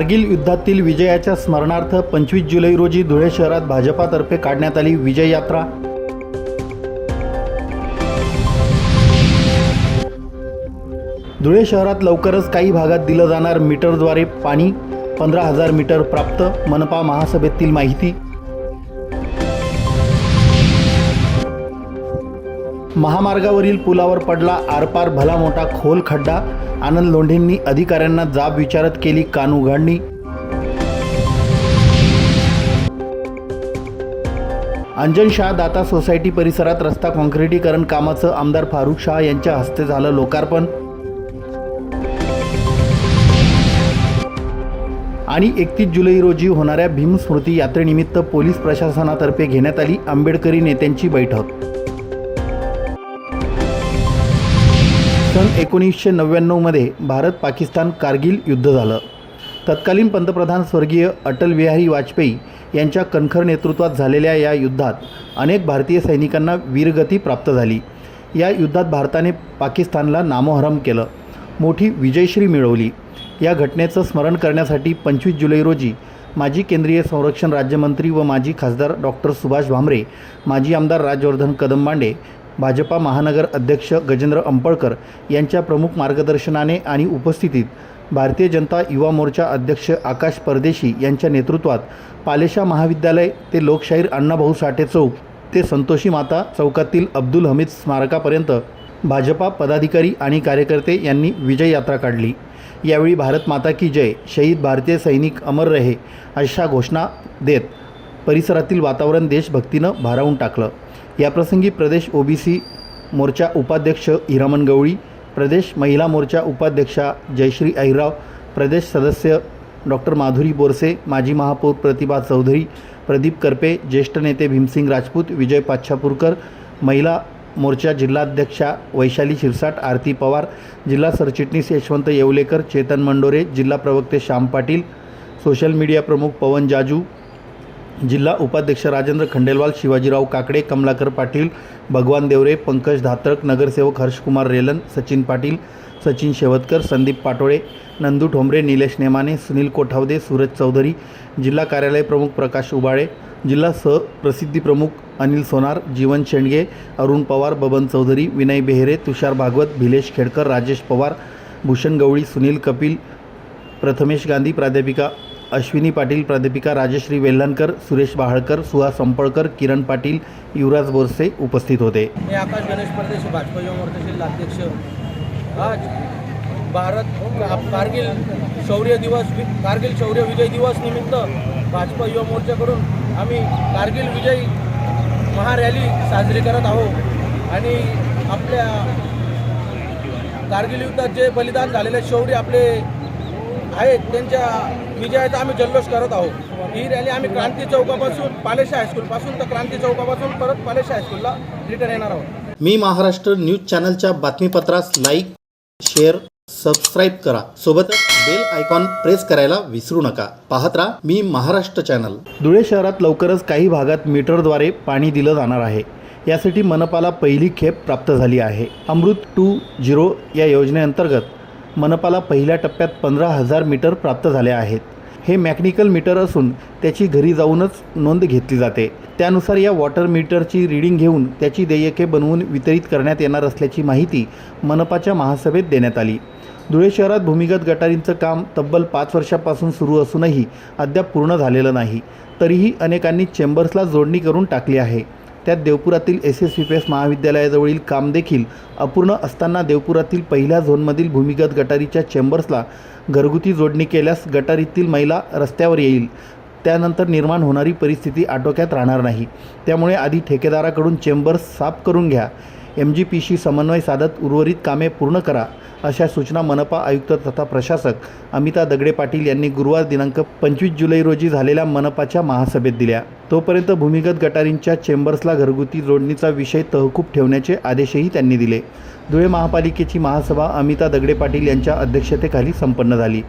कारगिल युद्धातील विजयाच्या स्मरणार्थ पंचवीस जुलै रोजी धुळे शहरात भाजपातर्फे काढण्यात आली विजय यात्रा धुळे शहरात लवकरच काही भागात दिलं जाणार मीटरद्वारे पाणी पंधरा हजार मीटर प्राप्त मनपा महासभेतील माहिती. महामार्गावरील पुलावर पडला आरपार भला मोठा खोल खड्डा आनंद लोंढेंनी अधिकाऱ्यांना जाब विचारत केली कान उघडणी. अंजन शाह दाता सोसायटी परिसरात रस्ता काँक्रिटीकरण कामाचं आमदार फारुख शाह यांच्या हस्ते झालं लोकार्पण. आणि एकतीस जुलै रोजी होणाऱ्या भीम स्मृती यात्रेनिमित्त पोलीस प्रशासनातर्फे घेण्यात आली आंबेडकरी नेत्यांची बैठक. सन एकोणीसशे नव्याण्णवमध्ये भारत पाकिस्तान कारगिल युद्ध झालं. तत्कालीन पंतप्रधान स्वर्गीय अटल बिहारी वाजपेयी यांच्या कणखर नेतृत्वात झालेल्या या युद्धात अनेक भारतीय सैनिकांना वीरगती प्राप्त झाली. या युद्धात भारताने पाकिस्तानला नामोहरम केलं. मोठी विजयश्री मिळवली. या घटनेचं स्मरण करण्यासाठी पंचवीस जुलै रोजी माजी केंद्रीय संरक्षण राज्यमंत्री व माजी खासदार डॉक्टर सुभाष भामरे माजी आमदार राजवर्धन कदमबांडे भाजपा महानगर अध्यक्ष गजेंद्र अंपळकर यांच्या प्रमुख मार्गदर्शनाने आणि उपस्थितीत भारतीय जनता युवा मोर्चा अध्यक्ष आकाश परदेशी यांच्या नेतृत्वात पालेशा महाविद्यालय ते लोकशाहीर अण्णाभाऊ साठे चौक ते संतोषी माता चौकातील अब्दुल हमीद स्मारकापर्यंत भाजपा पदाधिकारी आणि कार्यकर्ते यांनी विजय यात्रा काढली. यावेळी भारत माता की जय शहीद भारतीय सैनिक अमर रहे अशा घोषणा देत परिसरातील वातावरण देशभक्तीनं भारावून टाकलं. याप्रसंगी प्रदेश ओबीसी मोर्चा उपाध्यक्ष हिरामन गवळी प्रदेश महिला मोर्चा उपाध्यक्षा जयश्री अहिराव प्रदेश सदस्य डॉक्टर माधुरी बोरसे माजी महापौर प्रतिभा चौधरी प्रदीप करपे ज्येष्ठ नेते भीमसिंग राजपूत विजय पाच्छापूरकर महिला मोर्चा जिल्हाध्यक्षा वैशाली शिरसाट आरती पवार जिल्हा सरचिटणीस यशवंत येवलेकर चेतन मंडोरे जिल्हा प्रवक्ते श्याम पाटील सोशल मीडिया प्रमुख पवन जाजू जिल्हा उपाध्यक्ष राजेंद्र खंडेलवाल शिवाजीराव काकडे कमलाकर पाटील भगवान देवरे पंकज धात्रक नगरसेवक हर्षकुमार रेलन सचिन पाटील सचिन शेवतकर संदीप पाटोळे नंदू ठोंबरे निलेश नेमाने सुनील कोठावदे सूरज चौधरी जिल्हा कार्यालय प्रमुख प्रकाश उबाळे जिल्हा सह प्रसिद्धी प्रमुख अनिल सोनार जीवन शेंडगे अरुण पवार बबन चौधरी विनय बेहेरे तुषार भागवत भिलेश खेडकर राजेश पवार भूषण गवळी सुनील कपिल प्रथमेश गांधी प्राध्यापिका अश्विनी पाटील प्राध्यापिका राजश्री वेल्लनकर सुरेश बाहळकर सुहास संपळकर किरण पाटील युवराज बोरसे उपस्थित होते. मी आकाश गणेश परदेशी भाजपा युवा मोर्चा जिल्हाध्यक्ष आज भारत कारगिल शौर्य दिवस कारगिल शौर्य विजय दिवस निमित्त भाजपा युवा मोर्चाकडून आम्ही कारगिल विजय महारॅली साजरी करत आहोत. आणि आपल्या कारगिल युद्धात जे बलिदान झालेले शौर्य आपले आहेत त्यांच्या विजयाचा आम्ही जल्लोष करत आहोत. ही रॅली आम्ही क्रांती चौकापासून पालेशा हायस्कूलपासून तर क्रांती चौकापासून परत पालेशा हायस्कूलला रिटर्न येणार आहोत. मी महाराष्ट्र न्यूज चॅनलच्या बातमीपत्रास लाईक शेअर सबस्क्राईब करा. सोबतच बेल आयकॉन प्रेस करायला विसरू नका. पाहत राहा मी महाराष्ट्र चॅनल धुळे शहरात लवकरच काही भागात मीटरद्वारे पाणी दिलं जाणार आहे. यासाठी मनपाला पहिली खेप प्राप्त झाली आहे. अमृत टू झिरो या योजनेअंतर्गत मनपाला पहिल्या टप्प्यात पंधरा हजार मीटर प्राप्त झाले आहेत. हे मॅकॅनिकल मीटर असून त्याची घरी जाऊनच नोंद घेतली जाते. त्यानुसार या वॉटर मीटरची रीडिंग घेऊन त्याची देयके बनवून वितरित करण्यात येणार असल्याची माहिती मनपाच्या महासभेत देण्यात आली. धुळे शहरात भूमिगत गटारींचं काम तब्बल पाच वर्षापासून सुरू असूनही अद्याप पूर्ण झालेलं नाही. तरीही अनेकांनी चेंबर्सला जोडणी करून टाकली आहे. त्यात देवपुरातील S S V P S महाविद्यालयाजवळील काम देखील अपूर्ण असताना देवपुरातील पहिल्या झोनमधील भूमिगत गटारीच्या चेंबर्सला घरगुती जोडणी केल्यास गटारीतील महिला रस्त्यावर येईल. त्यानंतर निर्माण होणारी परिस्थिती आटोक्यात राहणार नाही. त्यामुळे आधी ठेकेदाराकडून चेंबर्स साफ करून घ्या. एम जी पीशी समन्वय साधत उर्वरित कामे पूर्ण करा अशा सूचना मनपा आयुक्त तथा प्रशासक अमिता दगडे पाटील यांनी गुरुवार दिनांक पंचवीस जुलै रोजी झालेल्या मनपाच्या महासभेत दिल्या. तोपर्यंत भूमिगत गटारींच्या चेंबर्सला घरगुती जोडणीचा विषय तहकूब ठेवण्याचे आदेशही त्यांनी दिले. धुळे महापालिकेची महासभा अमिता दगडे पाटील यांच्या अध्यक्षतेखाली संपन्न झाली.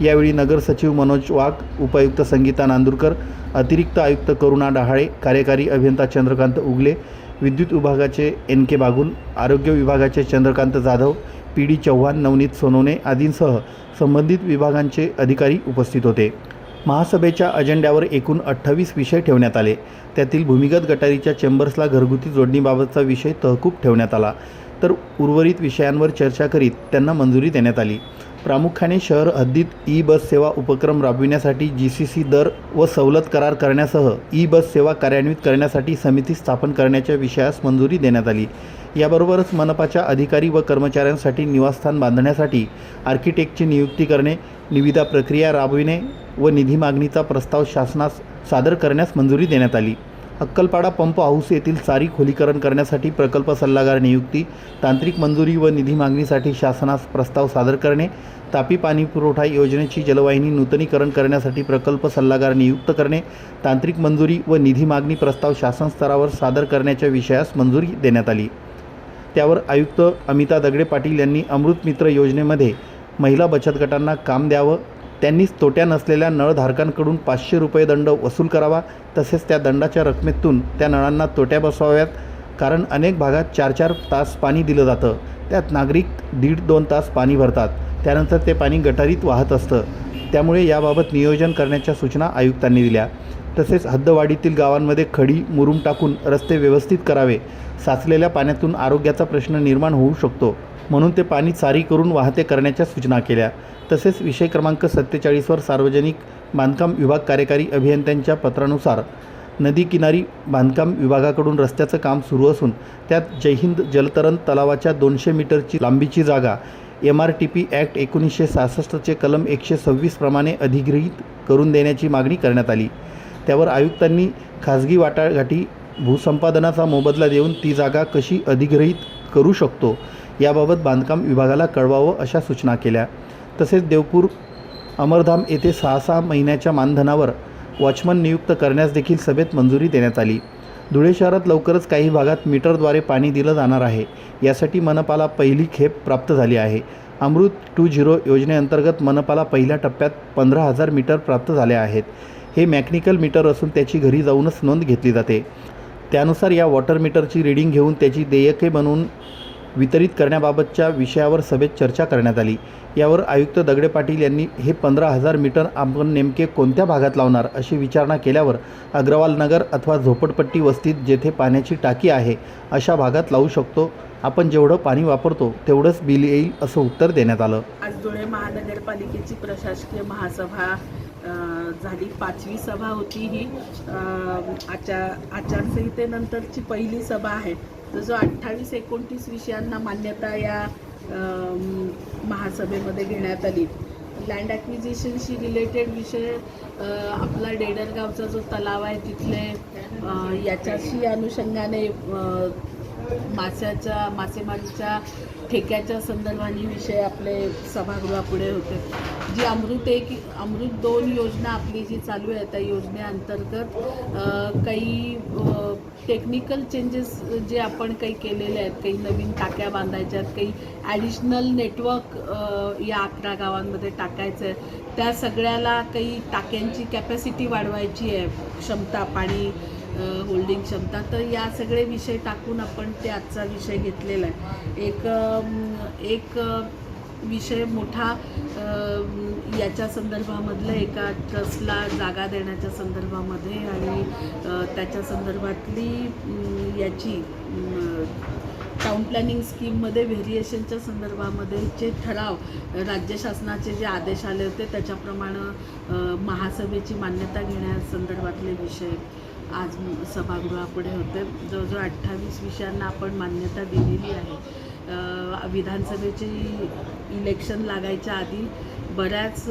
यावेळी नगर सचिव मनोज वाघ उपायुक्त संगीता नांदुरकर अतिरिक्त आयुक्त करुणा डहाळे कार्यकारी अभियंता चंद्रकांत उगले विद्युत विभागाचे एन के बागुल आरोग्य विभागाचे चंद्रकांत जाधव पी डी चव्हाण नवनीत सोनवणे आदींसह संबंधित विभागांचे अधिकारी उपस्थित होते. महासभेच्या अजेंड्यावर एकूण अठ्ठावीस विषय ठेवण्यात आले. त्यातील भूमिगत गटारीच्या चेंबर्सला घरगुती जोडणीबाबतचा विषय तहकूब ठेवण्यात आला. तर उर्वरित विषयांवर चर्चा करीत त्यांना मंजुरी देण्यात आली. प्रामुख्याने शहर हद्दीत ई बस सेवा उपक्रम राबविण्यासाठी जी सी सी दर व सवलत करार करण्यासह ई बस सेवा कार्यान्वित करण्यासाठी समिती स्थापन करण्याच्या विषयास मंजुरी देण्यात आली. याबरोबरच मनपाच्या अधिकारी व कर्मचाऱ्यांसाठी निवासस्थान बांधण्यासाठी आर्किटेक्टची नियुक्ती करणे निविदा प्रक्रिया राबविणे व निधी मागणीचा प्रस्ताव शासनास सादर करण्यास मंजुरी देण्यात आली. अक्कलपाडा पंप हाऊस येथील चारी खोलीकरण करण्यासाठी प्रकल्प सल्लागार नियुक्ती तांत्रिक मंजुरी व निधी मागणीसाठी शासनास प्रस्ताव सादर करणे तापी पाणी पुरवठा योजनेची जलवाहिनी नूतनीकरण करण्यासाठी प्रकल्प सल्लागार नियुक्त करणे तांत्रिक मंजुरी व निधी मागणी प्रस्ताव शासन स्तरावर सादर करण्याच्या विषयास मंजुरी देण्यात आली. त्यावर आयुक्त अमिता दगडे पाटील यांनी अमृत मित्र योजनेमध्ये महिला बचत गटांना काम द्यावं त्यांनीच तोट्या नसलेल्या नळधारकांकडून पाचशे रुपये दंड वसूल करावा तसेच त्या दंडाच्या रकमेतून त्या नळांना तोट्या बसवाव्यात कारण अनेक भागात चार चार तास पाणी दिलं जातं. त्यात नागरिक दीड दोन तास पाणी भरतात. त्यानंतर ते पाणी गटारीत वाहत असतं. त्यामुळे याबाबत नियोजन करण्याच्या सूचना आयुक्तांनी दिल्या. तसेच हद्दवाढीतील गावांमध्ये खडी मुरूम टाकून रस्ते व्यवस्थित करावे. साचलेल्या पाण्यातून आरोग्याचा प्रश्न निर्माण होऊ शकतो. म्हणून ते पाणी चारी करून वाहते करण्याच्या सूचना केल्या. तसेच विषय क्रमांक सत्तेचाळीसवर सार्वजनिक बांधकाम विभाग कार्यकारी अभियंत्यांच्या पत्रानुसार नदी किनारी बांधकाम विभागाकडून रस्त्याचं काम सुरू असून त्यात जयहिंद जलतरण तलावाच्या दोनशे मीटरची लांबीची जागा M R T P act एकोणीसशे सहासष्टचे कलम एकशे सव्वीस प्रमाणे अधिगृहीत करून देण्याची मागणी करण्यात आली. त्यावर आयुक्तांनी खाजगी वाटाघाटी भूसंपादनाचा मोबदला देऊन ती जागा कशी अधिग्रहित करू शकतो याबाबत बांधकाम विभागाला कळवावं अशा सूचना केल्या. तसेच देवपूर अमरधाम येथे सहा सहा महिन्याच्या मानधनावर वॉचमन नियुक्त करण्यास देखील सभेत मंजुरी देण्यात आली. धुळे शहरात लवकरच काही भागात मीटरद्वारे पाणी दिलं जाणार आहे. यासाठी मनपाला पहिली खेप प्राप्त झाली आहे. अमृत टू झिरो योजनेअंतर्गत मनपाला पहिल्या टप्प्यात पंधरा हजार मीटर प्राप्त झाले आहेत. हे मॅकॅनिकल मीटर असून त्याची घरी जाऊनच नोंद घेतली जाते. त्यानुसार या वॉटर मीटरची रीडिंग घेऊन त्याची देयके बनवून वितरित करण्याबाबतच्या विषयावर सभेत चर्चा करण्यात आली. यावर आयुक्त दगडे पाटील यांनी हे पंधरा हजार मीटर आपण नेमके कोणत्या भागात लावणार अशी विचारणा केल्यावर अग्रवाल नगर अथवा झोपडपट्टी वस्तीत जेथे पाण्याची टाकी आहे अशा भागात लावू शकतो. आपण जेवढं पाणी वापरतो तेवढंच बिल येईल असं उत्तर देण्यात आलं. आज धुळे महानगरपालिकेची प्रशासकीय महासभा झाली पाचवी सभा होती ही. आचार आचारसंहितेनंतरची पहिली सभा आहे. तर जो अठ्ठावीस एकोणतीस विषयांना मान्यता या महासभेमध्ये घेण्यात आली. लँड ॲक्विजिशनशी रिलेटेड विषय आपला डेडरगावचा जो तलाव आहे तिथले याच्याशी अनुषंगाने माशाच्या मासेमारीच्या ठेक्याच्या संदर्भाने विषय आपले सभागृहापुढे होते. जी अमृत एक अमृत दोन योजना आपली जी चालू आहे त्या योजनेअंतर्गत काही टेक्निकल चेंजेस जे आपण काही केलेले आहेत काही नवीन टाक्या बांधायच्या आहेत काही ॲडिशनल नेटवर्क या अकरा गावांमध्ये टाकायचं आहे त्या सगळ्याला काही टाक्यांची कॅपॅसिटी वाढवायची आहे. क्षमता पाणी होल्डिंग क्षमता. तर या सगळे विषय टाकून आपण ते आजचा विषय घेतलेला आहे. एक एक विषय मोठा याच्या संदर्भामधलं एका ट्रस्टला जागा देण्याच्या संदर्भामध्ये आणि त्याच्या संदर्भातली याची टाउन प्लॅनिंग स्कीममध्ये व्हेरिएशनच्या संदर्भामध्ये जे ठराव राज्य शासनाचे जे आदेश आले होते त्याच्याप्रमाणे महासभेची मान्यता घेण्यासंदर्भातले विषय. आज सभागृहापुढे होते. जवळजवळ अठ्ठावीस विषयांना आपण मान्यता दिलेली आहे. विधानसभेची इलेक्शन लागायच्या आधी बऱ्याच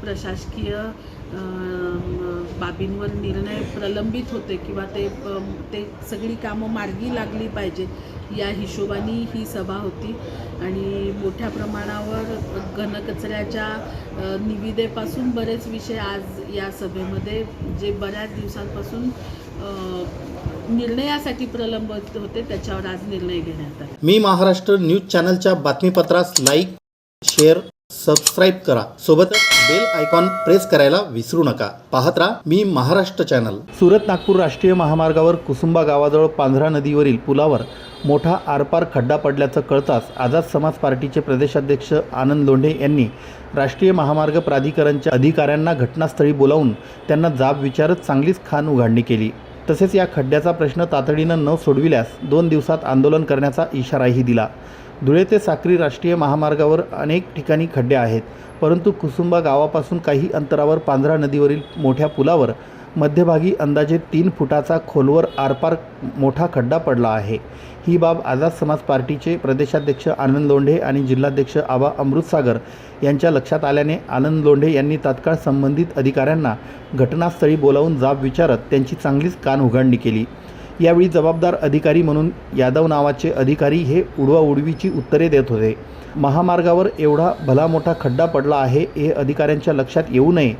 प्रशासकीय बाबींवर निर्णय प्रलंबित होते किंवा ते ते सगळी कामं मार्गी लागली पाहिजे या हिशोबाने ही सभा होती. आणि मोठ्या प्रमाणावर घनकचऱ्याच्या निविदेपासून बरेच विषय आज या सभेमध्ये जे बऱ्याच दिवसांपासून निर्णयासाठी प्रलंबित होते त्याच्यावर आज निर्णय घेण्यात आला. मी महाराष्ट्र न्यूज चॅनलच्या बातमीपत्रास लाईक शेअर सबस्क्राईब करा. सोबतच बेल आयकॉन प्रेस करायला विसरू नका. पाहत राहा मी महाराष्ट्र चॅनल. सुरत नागपूर राष्ट्रीय महामार्गावर कुसुंबा गावाजवळ पांझरा नदीवरील पुलावर मोठा आरपार खड्डा पडल्याचं कळताच आझाद समाज पार्टीचे प्रदेशाध्यक्ष आनंद लोंढे यांनी राष्ट्रीय महामार्ग प्राधिकरणच्या अधिकाऱ्यांना घटनास्थळी बोलावून त्यांना जाब विचारत चांगलीच खान उघाडणी केली. तसेच या खड्ड्याचा प्रश्न तातडीनं न सोडविल्यास दोन दिवसात आंदोलन करण्याचा इशाराही दिला. धुळे ते साक्री राष्ट्रीय महामार्गावर अनेक ठिकाणी खड्डे आहेत परंतु कुसुंबा गावापासून काही अंतरावर पांझरा नदीवरील मोठ्या पुलावर मध्यभागी अंदाजे तीन फुटाचा खोलवर आरपार मोठा खड्डा पडला आहे. ही बाब आझाद समाज पार्टीचे प्रदेशाध्यक्ष आनंद लोंढे आणि जिल्हाध्यक्ष आबा अमृतसागर यांच्या लक्षात आल्याने आनंद लोंढे यांनी तात्काळ संबंधित अधिकाऱ्यांना घटनास्थळी बोलावून जाब विचारत त्यांची चांगलीच कान उघडणी केली. यावेळी जबाबदार अधिकारी म्हणून यादव नावाचे अधिकारी हे उडवाउडवीची उत्तरे देत होते. महामार्गावर एवढा भला मोठा खड्डा पडला आहे हे अधिकाऱ्यांच्या लक्षात येऊ नये.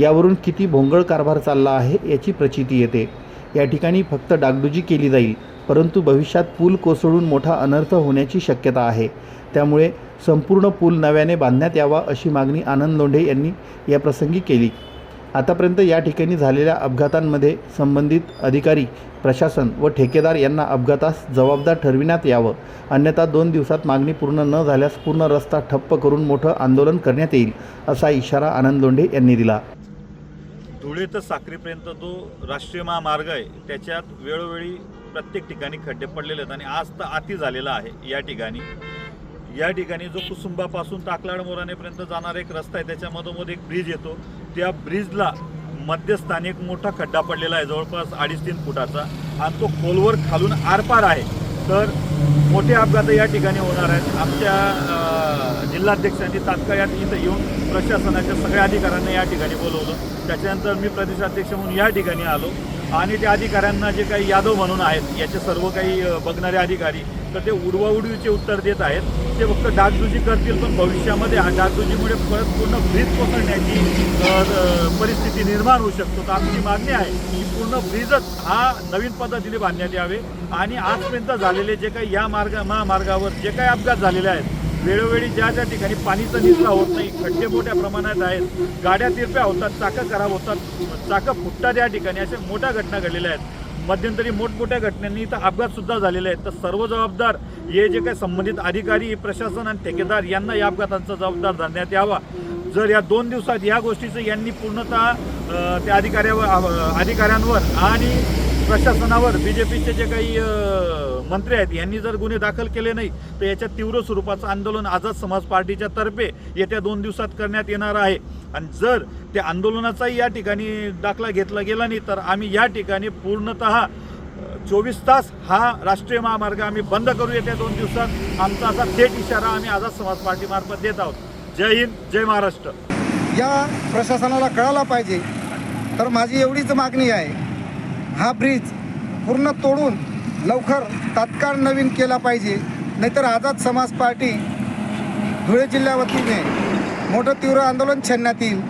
यावरून किती भोंगळ कारभार चालला आहे याची प्रचिती येते. या ठिकाणी फक्त डागडुजी केली जाईल परंतु भविष्यात पूल कोसळून मोठा अनर्थ होण्याची शक्यता आहे. त्यामुळे संपूर्ण पूल नव्याने बांधण्यात यावा अशी मागणी आनंद लोंढे यांनी या प्रसंगी केली. आतापर्यंत या ठिकाणी झालेल्या अपघातांमध्ये संबंधित अधिकारी प्रशासन व ठेकेदार यांना अपघातास जबाबदार ठरविण्यात यावं. अन्यथा दोन दिवसात मागणी पूर्ण न झाल्यास पूर्ण रस्ता ठप्प करून मोठं आंदोलन करण्यात येईल असा इशारा आनंद लोंढे यांनी दिला. धुळे तर साक्रीपर्यंत जो राष्ट्रीय महामार्ग आहे त्याच्यात वेळोवेळी प्रत्येक ठिकाणी खड्डे पडलेले आहेत आणि आज तर अति झालेला आहे या ठिकाणी. या ठिकाणी जो कुसुंबापासून ताकलाड मोरानेपर्यंत जाणारा एक रस्ता आहे त्याच्यामधोमध एक ब्रिज येतो. त्या ब्रिजला मध्यस्थानी एक मोठा खड्डा पडलेला आहे जवळपास अडीच तीन फुटाचा आणि तो खोलवर खालून आरपार आहे. तर मोठे अपघात या ठिकाणी होणार आहेत. आमच्या जिल्हाध्यक्षांनी तात्काळ या इथं येऊन प्रशासनाच्या सगळ्या अधिकाऱ्यांना या ठिकाणी बोलवलं. त्याच्यानंतर मी प्रदेशाध्यक्ष म्हणून या ठिकाणी आलो. आणि त्या अधिकाऱ्यांना जे काही यादव म्हणून आहेत याचे सर्व काही बघणारे अधिकारी तर ते उडवाउडवीचे उत्तर देत आहेत. ते फक्त डागडुजी करतील पण भविष्यामध्ये हा डागडुजीमुळे परत पूर्ण ब्रिज कोसळण्याची परिस्थिती निर्माण होऊ शकतो. तर आमची मागणी आहे की पूर्ण ब्रिजच हा नवीन पद्धतीने बांधण्यात यावे. आणि आजपर्यंत झालेले जे काही या मार्ग महामार्गावर जे काही अपघात झालेले आहेत वेळोवेळी ज्या ज्या ठिकाणी पाणीचा निचरा होत नाही खड्डे मोठ्या प्रमाणात आहेत गाड्या तिरप्या होतात चाकं खराब होतात चाकं फुटतात या ठिकाणी अशा मोठ्या घटना घडलेल्या आहेत. मध्यंतरी मोठमोठ्या घटनांनी इथं अपघातसुद्धा झालेले आहेत. तर सर्व जबाबदार हे जे काही संबंधित अधिकारी प्रशासन आणि ठेकेदार यांना या अपघातांचा जबाबदार धरण्यात यावा. जर या दोन दिवसात या गोष्टीचं यांनी पूर्णतः त्या अधिकाऱ्यावर अधिकाऱ्यांवर आणि प्रशासनावर बी जे पीचे जे काही मंत्री आहेत यांनी जर गुन्हे दाखल केले नाही तर याच्या तीव्र स्वरूपाचं आंदोलन आझाद समाज पार्टीच्या तर्फे येत्या दोन दिवसात करण्यात येणार आहे. आणि जर त्या आंदोलनाचाही या ठिकाणी दाखला घेतला गेला नाही तर आम्ही या ठिकाणी पूर्णतः चोवीस तास हा राष्ट्रीय महामार्ग आम्ही बंद करू येत्या दोन दिवसात. आमचा असा थेट इशारा आम्ही आझाद समाज पार्टीमार्फत देत आहोत. जय हिंद जय महाराष्ट्र. या प्रशासनाला कळायला पाहिजे तर माझी एवढीच मागणी आहे. हा ब्रिज पूर्ण तोडून लवकर तात्काळ नवीन केला पाहिजे. नाहीतर आझाद समाज पार्टी धुळे जिल्ह्या वतीने मोठं तीव्र आंदोलन छेडण्यात येईल.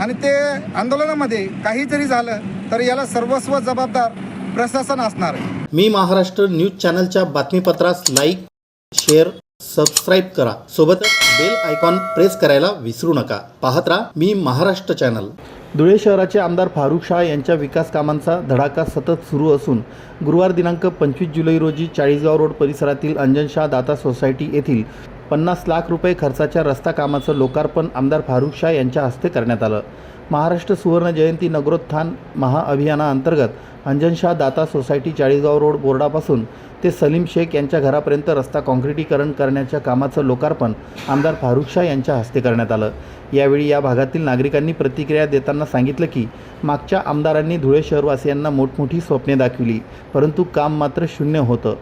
आणि ते आंदोलनामध्ये काही जरी झालं तर याला सर्वस्व जबाबदार प्रशासन असणार आहे. मी महाराष्ट्र न्यूज चॅनलच्या बातमीपत्रास लाईक शेअर सबस्क्राईब करा. सोबतच बेल आयकॉन प्रेस करायला विसरू नका. पाहत राहा मी महाराष्ट्र चॅनल. धुळे शहराचे आमदार फारुख शाह यांच्या विकास कामांचा धडाका सतत सुरू असून गुरुवार दिनांक पंचवीस जुलै रोजी चाळीसगाव रोड परिसरातील अंजनशाह दाता सोसायटी येथील पन्नास लाख रुपये खर्चाच्या रस्ता कामाचं लोकार्पण आमदार फारुख शाह यांच्या हस्ते करण्यात आलं. महाराष्ट्र सुवर्ण जयंती नगरोत्थान महाअभियानाअंतर्गत अंजनशाह दाता सोसायटी चाळीसगाव रोड बोर्डापासून ते सलीम शेख यांच्या घरापर्यंत रस्ता काँक्रिटीकरण करण्याच्या कामाचं लोकार्पण आमदार फारुख शाह यांच्या हस्ते करण्यात आलं. यावेळी या भागातील नागरिकांनी प्रतिक्रिया देताना सांगितलं की मागच्या आमदारांनी धुळे शहरवासियांना मोठमोठी स्वप्ने दाखविली परंतु काम मात्र शून्य होतं.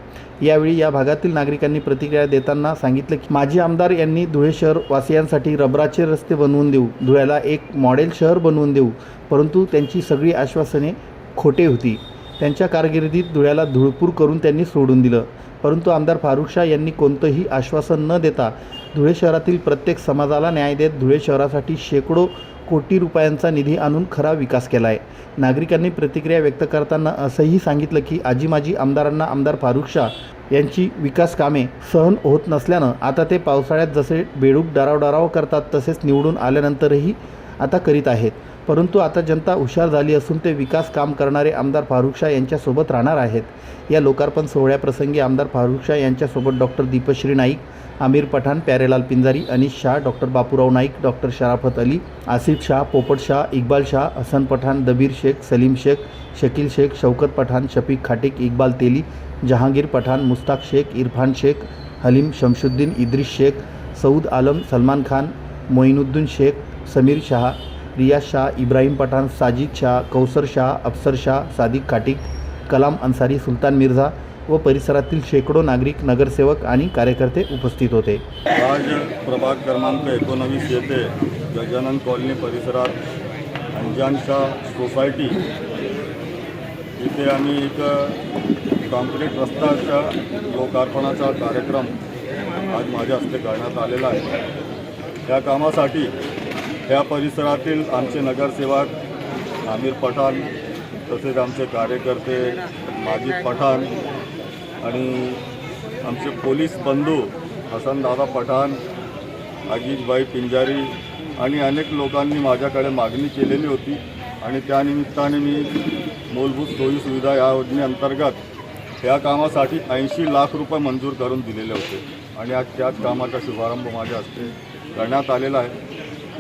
यावेळी या भागातील नागरिकांनी प्रतिक्रिया देताना सांगितलं की माजी आमदार यांनी धुळे शहरवासियांसाठी रबराचे रस्ते बनवून देऊ धुळ्याला एक मॉडेल शहर बनवून देऊ परंतु त्यांची सगळी आश्वासने खोटे होती. त्यांच्या कारकिर्दीत धुळ्याला धुळपूर करून त्यांनी सोडून दिलं. परंतु आमदार फारुख शाह यांनी कोणतंही आश्वासन न देता धुळे शहरातील प्रत्येक समाजाला न्याय देत धुळे शहरासाठी शेकडो कोटी रुपयांचा निधी आणून खरा विकास केला आहे नागरिकांनी प्रतिक्रिया व्यक्त करताना असंही सांगितलं की आजी माजी आमदारांना आमदार फारुख शाह यांची विकास कामे सहन होत नसल्यानं आता ते पावसाळ्यात जसे बेडूक डराव डराव करतात तसेच निवडून आल्यानंतरही आता करीत आहेत. परंतु आता जनता हुशार झाली असून ते विकास काम करणारे आमदार फारुख शाह यांच्यासोबत राहणार आहेत. या लोकार्पण सोहळ्याप्रसंगी आमदार फारुख शाह यांच्यासोबत doctor Dipashri Naik Aamir Pathan Pyarelal Pinjari Anish Shah doctor Bapurao Naik doctor Sharafat Ali Asif Shah पोपट शाह इक्बाल शाह हसन पठाण दबीर शेख सलीम शेख शकील शेख शौकत पठाण शफीक खाटिक इक्बाल तेली जहांगीर पठाण मुस्ताक शेख इरफान शेख हलीम शमशुद्दीन इद्रिस शेख सऊद आलम सलमान खान मोईनुद्दीन शेख समीर शाह रियाज शाह इब्राहिम पठाण साजिद शाह कौसर शाह अफसर शाह सादिक खाटिक कलाम अन्सारी सुलतान मिर्झा व परिसरातील शेकडो नागरिक नगरसेवक आणि कार्यकर्ते उपस्थित होते. आज प्रभाग क्रमांक एकोणवीस येथे गजानन कॉलनी परिसरात अंजानशा सोसायटी इथे आम्ही एक कॉन्क्रीट रस्ताच्या लोकार्पणाचा कार्यक्रम आज माझ्या हस्ते करण्यात आलेला आहे. या कामासाठी या परिसरातील आमचे नगरसेवक आमिर पठाण तसेच आमचे कार्यकर्ते माजिद पठाण आणि आमचे पोलीस बंधू हसनदादा पठाण अजितभाई पिंजारी आणि अनेक लोकांनी माझ्याकडे मागणी केलेली होती आणि त्यानिमित्ताने मी मूलभूत सोयी सुविधा या योजनेअंतर्गत या कामासाठी ऐंशी लाख रुपये मंजूर करून दिलेले होते आणि आज त्याच कामाचा शुभारंभ माझ्या हस्ते करण्यात आलेला आहे.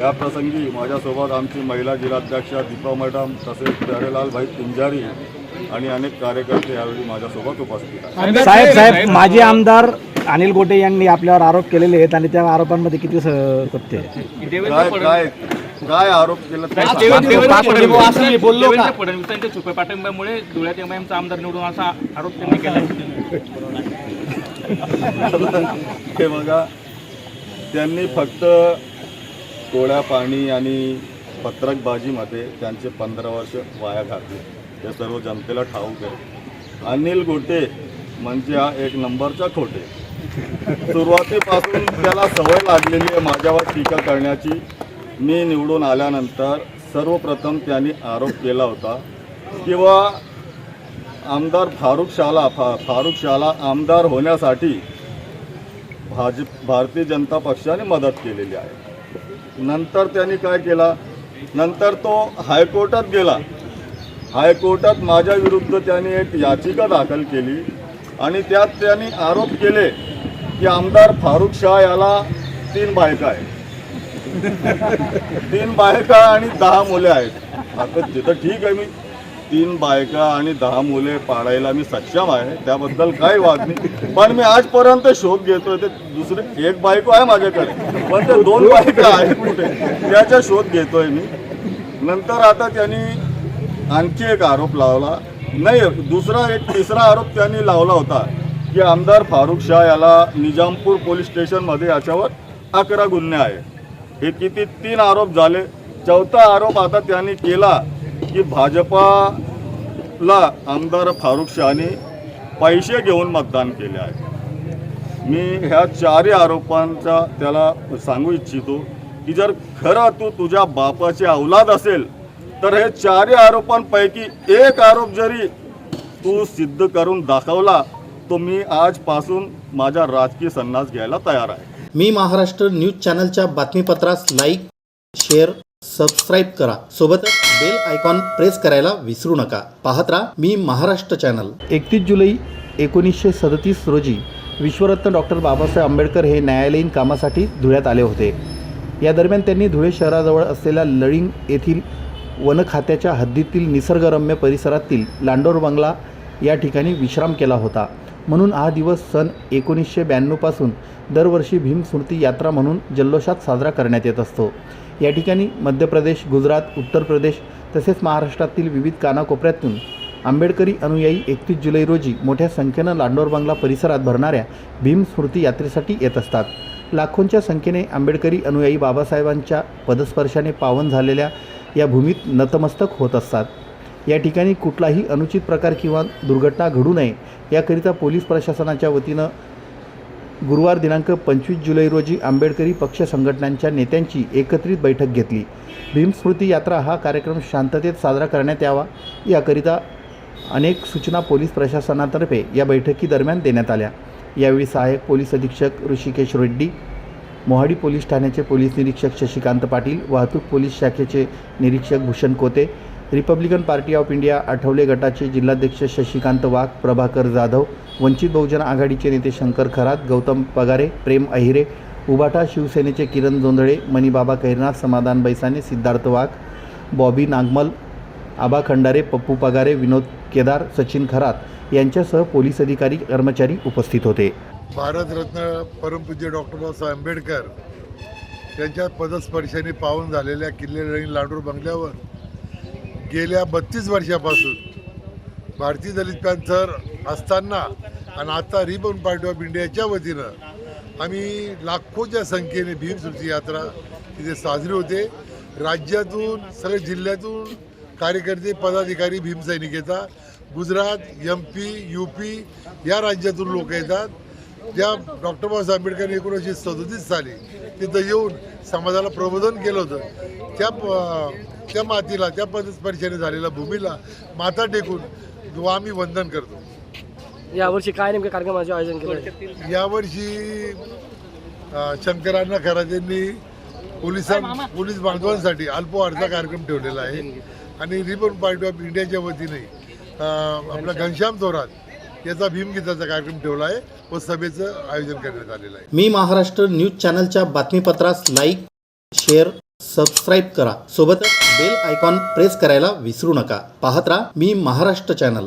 या प्रसंगी माझ्यासोबत आमची महिला जिल्हाध्यक्षा दीपा मॅडम तसेच प्यारेलाल भाई पिंजारी आणि अनेक कार्यकर्ते यावेळी माझ्यासोबत उपस्थित आहेत. साहेब साहेब माजी आमदार अनिल गोटे यांनी आपल्यावर आरोप केलेले आहेत आणि त्या आरोपांमध्ये किती स- सत्य आहे? काय काय काय आरोप केला फडणवीसांच्या छुप्या पाठिंब्यामुळे धुळ्यात एमआयएमचा आमदार निवडून असा आरोप त्यांनी केला. हे बघा त्यांनी फक्त कोळ्या पाणी आणि पत्रकबाजीमध्ये त्यांचे पंधरा वर्ष वाया घातले. हे सर्व जनतेला ठाऊक आहे. अनिल गोटे म्हणजे हा एक नंबरचा खोटे. सुरुवातीपासून त्याला सवय लागलेली आहे माझ्यावर टीका करण्याची. मी निवडून आल्यानंतर सर्वप्रथम त्यांनी आरोप केला होता. किंवा आमदार फारुख शाला फा फारुख शाला आमदार होण्यासाठी भाजप भारतीय जनता पक्षाने मदत केलेली आहे. नंतर त्यांनी काय केला? नंतर तो हायकोर्टात गेला. हायकोर्टात माझ्या विरुद्ध त्यांनी एक याचिका दाखल केली आणि त्यात त्यांनी आरोप केले की आमदार फारुख शाह याला तीन बायका आहेत. तीन बायका आणि दहा मुले आहेत. आता तिथं ठीक आहे मी. तीन बायका आणि दहा मुले पाडायला मी सक्षम आहे त्याबद्दल काही वाद नाही. पण मी आजपर्यंत शोध घेतोय ते दुसरे एक बायको आहे माझ्याकडे पण ते दोन बायका आहेत कुठे? त्याचा शोध घेतोय मी. नंतर आता त्यांनी आणखी एक आरोप लावला. नाही दुसरा एक तिसरा आरोप त्यांनी लावला होता की आमदार फारुख शाह याला निजामपूर पोलीस स्टेशनमध्ये याच्यावर अकरा गुन्हे आहे हे किती तीन आरोप झाले. चौथा आरोप आता त्यांनी केला की भाजपाला आमदार फारुख शहाने पैसे घेऊन मतदान केले आहे. मी ह्या चारही आरोपांचा त्याला सांगू इच्छितो की जर खरं तू तुझ्या बापाचे औलाद असेल तर हे चारही आरोपांपैकी एक आरोप जरी तू सिद्ध करून दाखवला तो मी आजपासून माझा राजकीय संन्यास घ्यायला तयार आहे. मी महाराष्ट्र न्यूज चॅनलच्या बातमीपत्रास लाईक शेअर सबस्क्राईब करा. सोबतच बेल आयकॉन प्रेस करायला विसरू नका. पाहत राहा मी महाराष्ट्र चॅनल एकतीस जुलै एकोणीसशे सदतीस रोजी विश्वरत्न डॉक्टर बाबासाहेब आंबेडकर हे न्यायालयीन कामासाठी धुळ्यात आले होते. या दरम्यान त्यांनी धुळे शहराजवळ असलेल्या लळिंग येथील वन खात्याच्या हद्दीतील निसर्गरम्य परिसरातील लांडोर बंगला या ठिकाणी विश्राम केला होता. म्हणून हा दिवस सन एकोणीसशे ब्याण्णवपासून दरवर्षी भीमस्मृती यात्रा म्हणून जल्लोषात साजरा करण्यात येत असतो. या ठिकाणी मध्य प्रदेश गुजरात उत्तर प्रदेश तसेच महाराष्ट्रातील विविध कानाकोपऱ्यातून आंबेडकरी अनुयायी एकतीस जुलै रोजी मोठ्या संख्येनं लांडोर बंगला परिसरात भरणाऱ्या भीम स्मृती यात्रेसाठी येत असतात. लाखोंच्या संख्येने आंबेडकरी अनुयायी बाबासाहेबांच्या पदस्पर्शाने पावन झालेल्या या भूमीत नतमस्तक होत असतात. या ठिकाणी कुठलाही अनुचित प्रकार किंवा दुर्घटना घडू नये याकरिता पोलीस प्रशासनाच्या वतीनं गुरुवार दिनांक पंचवीस जुलै रोजी आंबेडकरी पक्ष संघटनांच्या नेत्यांची एकत्रित बैठक घेतली. भीमस्मृती यात्रा हा कार्यक्रम शांततेत साजरा करण्यात यावा याकरिता अनेक सूचना पोलीस प्रशासनातर्फे या बैठकीदरम्यान देण्यात आल्या. यावेळी सहाय्यक पोलीस अधीक्षक ऋषिकेश रेड्डी मोहाडी पोलीस ठाण्याचे पोलीस निरीक्षक शशिकांत पाटील वाहतूक पोलीस शाखेचे निरीक्षक Bhushan Kote Republican party of India Athawale गटाचे जिल्हाध्यक्ष शशिकांत वाघ प्रभाकर जाधव वंचित बहुजन आघाडीचे नेते शंकर खरात गौतम पगारे प्रेम अहिरे उभाटा शिवसेनेचे किरण जोंधळे मणिबाबा कैरनाथ समाधान बैसाने सिद्धार्थ वाघ बॉबी नागमल आबा खंडारे पप्पू पगारे विनोद केदार सचिन खरात यांच्यासह पोलीस अधिकारी कर्मचारी उपस्थित होते. भारतरत्न परमपूज्य डॉक्टर बाबासाहेब आंबेडकर यांच्या पदस्पर्शाने पावन झालेल्या किल्ले लांडूर बंगल्यावर गेल्या बत्तीस वर्षापासून भारतीय दलित पॅन्थर असताना आणि आता रिबन पार्टी ऑफ इंडियाच्या वतीनं आम्ही लाखोच्या संख्येने भीमसूची यात्रा तिथे साजरी होते. राज्यातून सगळ्या जिल्ह्यातून कार्यकर्ते पदाधिकारी भीमसैनिक येतात Gujarat M P U P या राज्यातून लोक येतात. ज्या डॉक्टर बाबासाहेब आंबेडकर एकोणीसशे सदोतीस साली तिथं येऊन समाजाला प्रबोधन केलं होतं. त्या प- त्या मातीला त्या पदस्पर्शाने झालेल्या भूमीला माथा टेकून आम्ही वंदन करतो. यावर्षी काय नेमकं कार्यक्रमाचे आयोजन केलं? यावर्षी शंकरांना खरात यांनी पोलिसां पोलीस बांधवांसाठी अल्पवारचा कार्यक्रम ठेवलेला आहे. आणि रिबन पार्टी ऑफ इंडियाच्या वतीने आपला घनश्याम. थोरात याचा भीमगीताचा कार्यक्रम ठेवला आहे व सभेचं आयोजन करण्यात आलेलं आहे. मी महाराष्ट्र न्यूज चॅनलच्या बातमीपत्रास लाईक शेअर सबस्क्राईब करा. सोबतच बेल आयकॉन प्रेस करायला विसरू नका. पाहत राहा मी महाराष्ट्र चॅनल.